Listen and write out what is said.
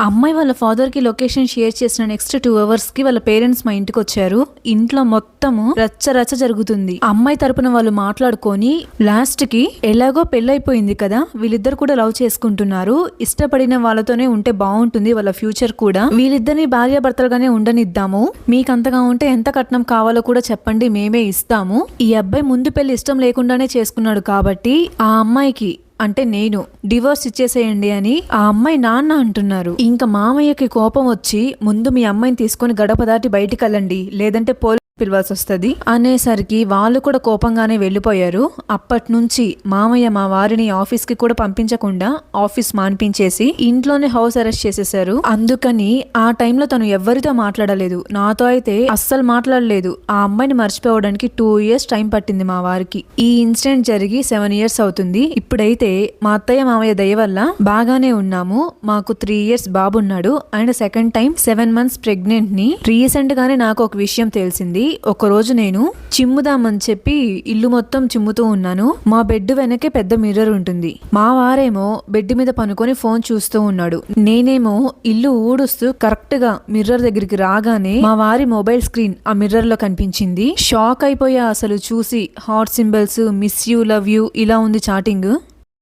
అమ్మాయి వాళ్ళ ఫాదర్కి లొకేషన్ షేర్ చేసిన నెక్స్ట్ టూ అవర్స్కి వాళ్ళ పేరెంట్స్ మా ఇంటికి వచ్చారు. ఇంట్లో మొత్తము రచ్చ రచ్చ జరుగుతుంది. అమ్మాయి తరపున వాళ్ళు మాట్లాడుకొని లాస్ట్కి ఎలాగో పెళ్ళైపోయింది కదా వీళ్ళిద్దరు కూడా లవ్ చేసుకుంటున్నారు. ఇష్టపడిన వాళ్ళతోనే ఉంటే బాగుంటుంది వాళ్ళ ఫ్యూచర్ కూడా. వీళ్ళిద్దరిని భార్యాభర్తలుగానే ఉండనిద్దాము. మీకు అంతగా ఉంటే ఎంత కట్నం కావాలో కూడా చెప్పండి మేమే ఇస్తాము. ఈ అబ్బాయి ముందు పెళ్ళి ఇష్టం లేకుండానే చేసుకున్నాడు కాబట్టి ఆ అమ్మాయికి అంటే నేను డివోర్స్ ఇచ్చేసేయండి అని ఆ అమ్మాయి నాన్న అంటున్నారు. ఇంకా మామయ్యకి కోపం వచ్చి ముందు మీ అమ్మాయిని తీసుకొని గడప దాటి బయటికి వెళ్ళండి. లేదంటే పోలీస్ పిలవాల్సి వస్తుంది అనేసరికి వాళ్ళు కూడా కోపంగానే వెళ్ళిపోయారు. అప్పటి నుంచి మామయ్య మా వారిని ఆఫీస్కి కూడా పంపించకుండా ఆఫీస్ మాన్పించేసి ఇంట్లోనే హౌస్ అరెస్ట్ చేసేసారు అందుకని ఆ టైంలో తను ఎవరితో మాట్లాడలేదు. నాతో అయితే అస్సలు మాట్లాడలేదు. ఆ అమ్మాయిని మర్చిపోవడానికి టూ ఇయర్స్ టైం పట్టింది మా వారికి. ఈ ఇన్సిడెంట్ జరిగి సెవెన్ ఇయర్స్ అవుతుంది. ఇప్పుడైతే మా అత్తయ్య మామయ్య దయ వల్ల బాగానే ఉన్నాము. మాకు త్రీ ఇయర్స్ బాబు ఉన్నాడు and second time seven months ప్రెగ్నెంట్ని recent గానే నాకు ఒక విషయం తెలిసింది. ఒక రోజు నేను చిమ్ముదామని చెప్పి ఇల్లు మొత్తం చిమ్ముతూ ఉన్నాను. మా బెడ్ వెనకే పెద్ద మిర్రర్ ఉంటుంది. మా వారేమో బెడ్ మీద పనుకొని ఫోన్ చూస్తూ ఉన్నాడు. నేనేమో ఇల్లు ఊడుస్తూ కరెక్ట్గా మిర్రర్ దగ్గరికి రాగానే మా వారి మొబైల్ స్క్రీన్ ఆ మిర్రర్లో కనిపించింది. షాక్ అయిపోయా అసలు చూసి. Heart symbols miss you love you ఇలా ఉంది చాటింగ్.